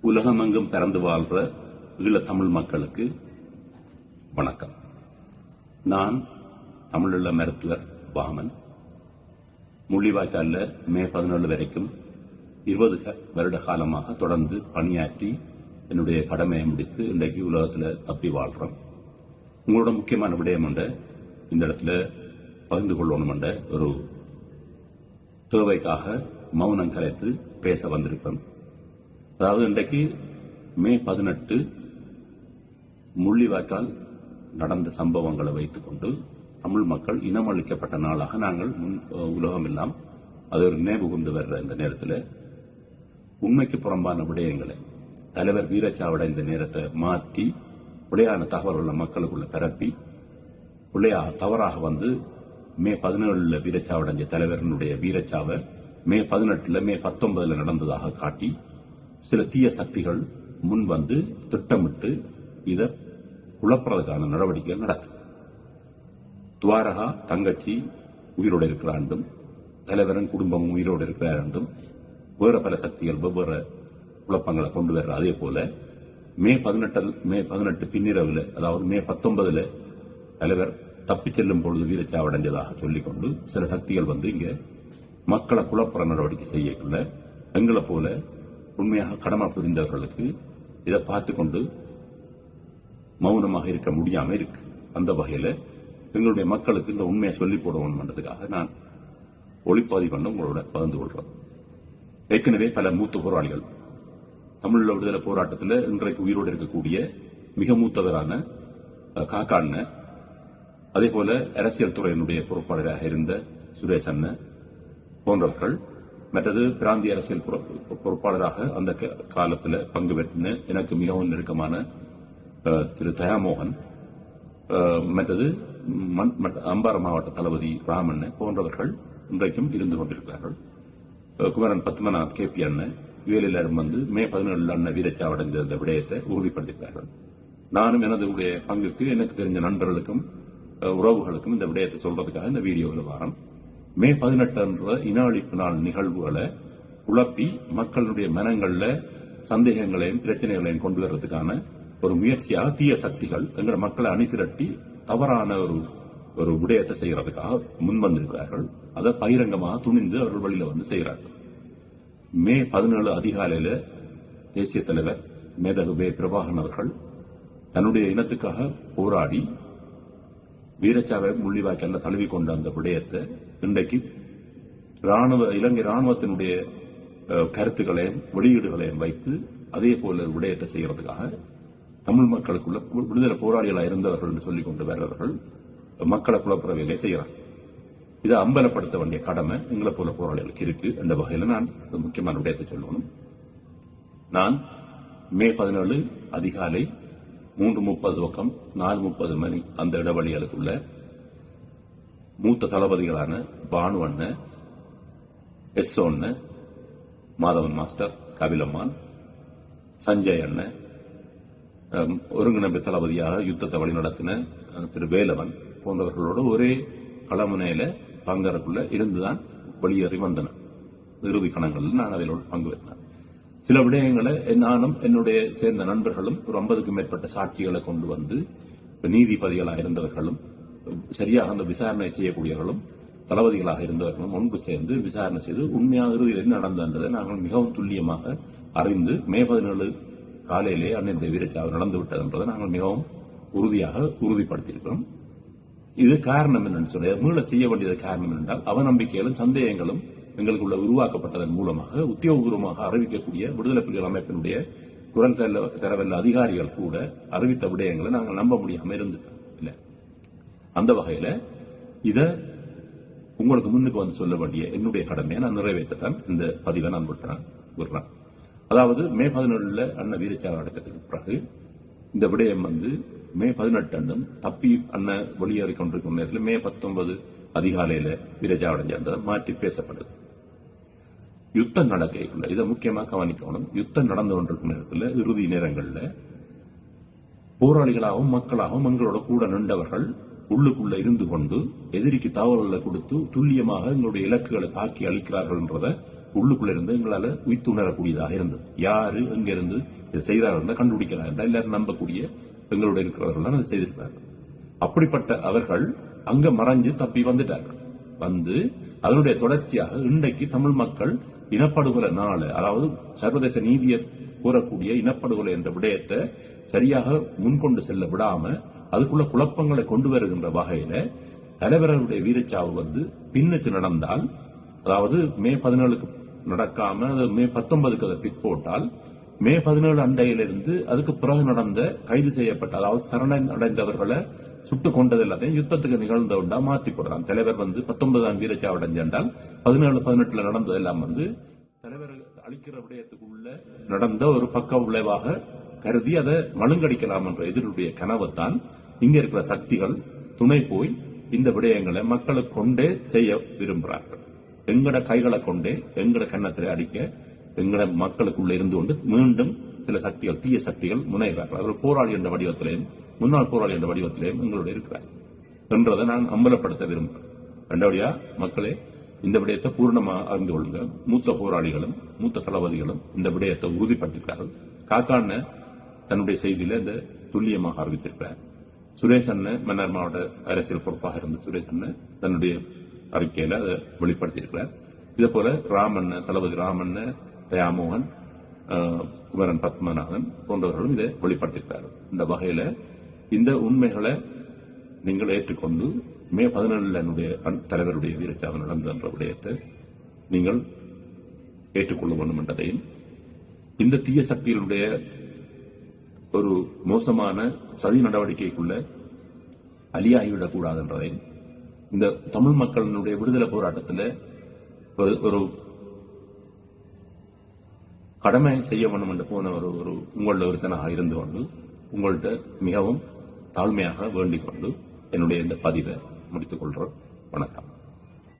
உலகமெங்கும் பிறந்து வாழ்ற ஈழத்தமிழ் மக்களுக்கு வணக்கம். நான் தமிழுள்ள மருத்துவர் பாமன். முள்ளிவாய்க்காலில் மே பதினேழு வரைக்கும் இருபது க- வருட காலமாக தொடர்ந்து பணியாற்றி என்னுடைய கடமையை முடித்து இன்றைக்கு உலகத்தில் தப்பி வாழ்றோம். உங்களோட முக்கியமான விடயம் உண்டு இந்த இடத்துல பகிர்ந்து கொள்ளணும் என்ற ஒரு தேவைக்காக மௌனம் கலைத்து பேச வந்திருக்கிறேன் அதாவது இன்றைக்கு மே பதினெட்டு முள்ளிவாய்க்கால் நடந்த சம்பவங்களை வைத்துக்கொண்டு தமிழ் மக்கள் இனமளிக்கப்பட்ட நாளாக நாங்கள் முன் உலகம் எல்லாம் அது ஒரு நினைவு கொண்டு வர்ற இந்த நேரத்தில் உண்மைக்கு புறம்பான விடயங்களை தலைவர் வீரச்சாவிட இந்த நேரத்தை மாற்றி விளையான தகவல்களை மக்களுக்குள்ள பரப்பி பிள்ளையாக தவறாக வந்து மே பதினேழுல வீரச்சாவடைஞ்ச தலைவரினுடைய வீரச்சாவை மே பதினெட்டுல மே பத்தொன்பதுல நடந்ததாக காட்டி சில தீய சக்திகள் முன் வந்து திட்டமிட்டு இதை குழப்புறதுக்கான நடவடிக்கைகள் நடக்குது துவாரகா தங்கச்சி உயிரோடு இருக்கிறாண்டும் தலைவரன் குடும்பமும் உயிரோடு இருக்கிறாண்டும் வேற பல சக்திகள் வெவ்வேறு குழப்பங்களை கொண்டு வர்ற அதே போல மே பதினெட்டில் மே பதினெட்டு பின்னிரவில் அதாவது மே பத்தொன்பதுல தலைவர் தப்பிச் செல்லும் பொழுது வீரச்சாவடைஞ்சதாக சொல்லிக்கொண்டு சில சக்திகள் வந்து இங்க மக்களை குழப்பற நடவடிக்கை செய்யக்குள்ள எங்களை போல உண்மையாக கடமை புரிந்தவர்களுக்கு இதை பார்த்து கொண்டு மௌனமாக இருக்க முடியாம இருக்கு. அந்த வகையில எங்களுடைய மக்களுக்கு இந்த உண்மையை சொல்லி போடணும்ன்றதுக்காக நான் ஒளிப்பாதி பண்ண உங்களோட பகிர்ந்து கொள்றேன் ஏற்கனவே பல மூத்த போராளிகள் தமிழ் விடுதலை போராட்டத்தில் இன்றைக்கு உயிரோடு இருக்கக்கூடிய மிக மூத்தவரான காக்காண்ண அதே போல அரசியல் துறையினுடைய பொறுப்பாளராக இருந்த சுரேஷ் அண்ணன் போன்றவர்கள் மற்றது பிராந்திய அரசியல் பொறு- பொறுப்பாளராக அந்த க- பங்கு பெற்றின எனக்கு மிகவும் நெருக்கமான திரு தயாமோகன் மற்றது மண்- மற்ற அம்பாறை மாவட்ட தளபதி ராமண்ண போன்றவர்கள் இன்றைக்கும் இருந்து கொண்டிருக்கிறார்கள். குமரன் பத்மநாத் கே பி அண்ணன் இவையில் வந்து மே பதினேழு அண்ணன் வீரச்சாவடைந்த இந்த விடயத்தை உறுதிப்படுத்தியிருக்கிறார்கள் நானும் எனது உடைய பங்குக்கு எனக்கு தெரிஞ்ச நண்பர்களுக்கும் உறவுகளுக்கும் இந்த விடயத்தை சொல்றதுக்காக இந்த வீடியோவில் வாரம் மே பதினெட்டு என்ற இன அழிப்பு நாள் நிகழ்வுகளை குழப்பி மக்களுடைய மனங்கள்ல சந்தேகங்களையும் பிரச்சனைகளையும் கொண்டு வர்றதுக்கான ஒரு முயற்சியாக தீய சக்திகள் எங்களை மக்களை அணிதிரட்டி தவறான ஒரு ஒரு விடயத்தை செய்யறதுக்காக முன் வந்திருக்கிறார்கள் அதை பகிரங்கமாக துணிந்து அவர்கள் வழியில வந்து செய்கிறார்கள் மே பதினேழு அதிகாலையில தேசிய தலைவர் மேதகு வே பிரபாகன் அவர்கள் தன்னுடைய இனத்துக்காக போராடி வீரச்சாவை முள்ளிவாய்க்கல்ல தழுவி கொண்ட அந்த விடயத்தை இன்றைக்கு ராணுவ இலங்கை ராணுவத்தினுடைய கருத்துக்களையும் வெளியீடுகளையும் வைத்து அதே போல விடயத்தை செய்யறதுக்காக தமிழ் மக்களுக்குள்ள வி- விடுதலை போராளிகளாக இருந்தவர்கள் என்று சொல்லிக் கொண்டு வர்றவர்கள் மக்களை குழப்புற வேலையை செய்யறாங்க. இதை அம்பலப்படுத்த வேண்டிய கடமை எங்களை போல போராளிகளுக்கு இருக்கு. அந்த வகையில் நான் முக்கியமான விடயத்தை சொல்லணும். நான் மே பதினேழு அதிகாலை மூன்று முப்பது பக்கம் நாலு முப்பது மணி அந்த இடைவெளிகளுக்குள்ள மூத்த தளபதிகளான பானு அண்ணன் எஸ் அண்ணன் மாதவன் மாஸ்டர் கபிலம்மான் சஞ்சய் அண்ணன் ஒருங்கிணைப்பு தளபதியாக யுத்தத்தை வழிநடத்தின திரு வேலவன் போன்றவர்களோடு ஒரே களமுனையில பங்கறக்குள்ள இருந்துதான் வெளியேறி வந்தன இறுதி கணங்களில் நான் அதில் பங்கு பெற்றேன் சில விடயங்களை நானும் என்னுடைய சேர்ந்த நண்பர்களும் ஒரு ஐம்பதுக்கும் மேற்பட்ட சாட்சிகளை கொண்டு வந்து நீதிபதிகளாக இருந்தவர்களும் சரியாக அந்த விசாரணை செய்யக்கூடியவர்களும் தளபதிகளாக இருந்தவர்களும் ஒன்று சேர்ந்து விசாரணை செய்து உண்மையாக இறுதியில் என்ன நடந்ததை நாங்கள் மிகவும் துல்லியமாக அறிந்து மே பதினேழு காலையிலே அண்ணனுடைய வீரச்சாவு நடந்து விட்டது என்பதை நாங்கள் மிகவும் உறுதியாக உறுதிப்படுத்தியிருக்கிறோம். இது காரணம் என்னன்னு சொல்லி மீள செய்ய வேண்டியது காரணம் என்றால் அவநம்பிக்கைகளும் சந்தேகங்களும் எங்களுக்குள்ள உருவாக்கப்பட்டதன் மூலமாக உத்தியோகபூர்வமாக அறிவிக்கக்கூடிய விடுதலை புலிகள் அமைப்பினுடைய குரல் தரவல்ல அதிகாரிகள் கூட அறிவித்த விடயங்களை நாங்கள் நம்ப முடியாமல் இருந்துட்டோம். அந்த வகையில இத உங்களுக்கு முன்னுக்கு வந்து சொல்ல வேண்டிய என்னுடைய கடமையை நான் நிறைவேற்றத்தான் இந்த பதிவை நான் விட்டுறேன். விடுறேன் அதாவது மே பதினேழுல அண்ணன் வீரச்சார அடக்கத்துக்கு பிறகு இந்த விடயம் வந்து மே பதினெட்டு அன்னும் தப்பி அண்ணன் வெளியேறி கொண்டிருக்கும் நேரத்தில் மே பத்தொன்பது அதிகாலையில வீரச்சாவடைஞ்ச அந்த மாற்றி பேசப்படுது யுத்தம் நடக்கல இதை முக்கியமா கவனிக்கணும். யுத்தம் நடந்து கொண்டிருக்கும் நேரத்தில் இறுதி நேரங்களில் போராளிகளாகவும் மக்களாகவும் எங்களோட கூட நின்றவர்கள் உள்ளுக்குள்ள இருந்து கொண்டு எதிரிக்கு தகவல்களை கொடுத்து துல்லியமாக எங்களுடைய இலக்குகளை தாக்கி அளிக்கிறார்கள் உள்ளுக்குள்ள இருந்து எங்களால உய்த்து உணரக்கூடியதாக இருந்தது. யாரு எங்க இருந்து இதை செய்கிறார்கள் கண்டுபிடிக்கலாம் என்றால் எல்லாரும் நம்பக்கூடிய எங்களோட இருக்கிறவர்கள் அதை செய்திருக்கிறார்கள். அப்படிப்பட்ட அவர்கள் அங்க மறைஞ்சு தப்பி வந்துட்டார்கள். வந்து அதனுடைய தொடர்ச்சியாக இன்றைக்கு தமிழ் மக்கள் இனப்படுகொலை நாள் அதாவது சர்வதேச நீதியை கூறக்கூடிய இனப்படுகொலை என்ற விடயத்தை சரியாக முன்கொண்டு செல்ல விடாம அதுக்குள்ள குழப்பங்களை கொண்டு வருகின்ற வகையில தலைவர்களுடைய வீரச்சாவு வந்து பின்னுக்கு நடந்தால் அதாவது மே பதினேழுக்கு நடக்காம மே பத்தொன்பதுக்கு அதை பிக் போட்டால் மே பதினேழு அண்டையிலிருந்து அதுக்கு பிறகு நடந்த கைது செய்யப்பட்ட அதாவது சரணம் அடைந்தவர்களை சுட்டுக் கொண்டது எல்லாத்தையும் யுத்தத்துக்கு நிகழ்ந்த உண்டா மாத்தி போடுறான். தலைவர் வந்து பத்தொன்பதாம் வீரச்சாவு அடைஞ்சால் பதினேழு பதினெட்டுல நடந்தது எல்லாம் வந்து தலைவர் அளிக்கிற விடயத்துக்குள்ள நடந்த ஒரு பக்க விளைவாக கருதி அதை மழுங்கடிக்கலாம் என்ற எதிருடைய கனவைத்தான் இங்க இருக்கிற சக்திகள் துணை போய் இந்த விடயங்களை மக்களுக்கு கொண்டே செய்ய விரும்புகிறார்கள். எங்கட கைகளை கொண்டே எங்கட கன்னத்தில் அடிக்க எங்கட மக்களுக்குள்ள இருந்து கொண்டு மீண்டும் சில சக்திகள் தீய சக்திகள் முனைகிறார்கள். அவர்கள் போராளி என்ற வடிவத்திலேயும் முன்னாள் போராளி என்ற வடிவத்திலேயும் எங்களோட இருக்கிறார் என்றதை நான் அம்பலப்படுத்த விரும்புகிறேன். ரெண்டாவடியா மக்களே இந்த விடயத்தை பூர்ணமாக அறிந்து கொள்ளுங்க மூத்த போராளிகளும் மூத்த தளபதிகளும் இந்த விடயத்தை உறுதிப்படுத்திருக்கிறார்கள் காக்கான தன்னுடைய செய்தியில இந்த துல்லியமாக அறிவித்திருக்கிறார். சுரேஷ் அண்ணன் மன்னர் மாவட்ட அரசியல் பொறுப்பாக இருந்த சுரேஷ் அண்ணன் தன்னுடைய அறிக்கையில அதை வெளிப்படுத்தியிருக்கிறார். இதே போல ராமண்ண தளபதி ராமண்ண தயாமோகன் குமரன் பத்மநாதன் போன்றவர்களும் இதை வெளிப்படுத்தியிருக்கிறார்கள் இந்த வகையில இந்த உண்மைகளை நீங்கள் ஏற்றுக்கொண்டு மே பதினேழுல என்னுடைய தலைவருடைய வீரச்சாவு நடந்தது என்ற விடயத்தை நீங்கள் ஏற்றுக்கொள்ள வேண்டும் என்றதையும் இந்த தீய சக்திகளுடைய ஒரு மோசமான சதி நடவடிக்கைக்குள்ள அலியாகிவிடக் கூடாது இந்த தமிழ் மக்களினுடைய விடுதலை போராட்டத்தில் ஒரு- ஒரு கடமை செய்ய வேண்டும் என்று போன ஒரு ஒரு உங்களோட ஒருத்தனாக இருந்து கொண்டு உங்கள்கிட்ட மிகவும் தாழ்மையாக வேண்டிக் கொண்டு என்னுடைய இந்த பதிவை முடித்துக் கொள்கிறோம் வணக்கம்.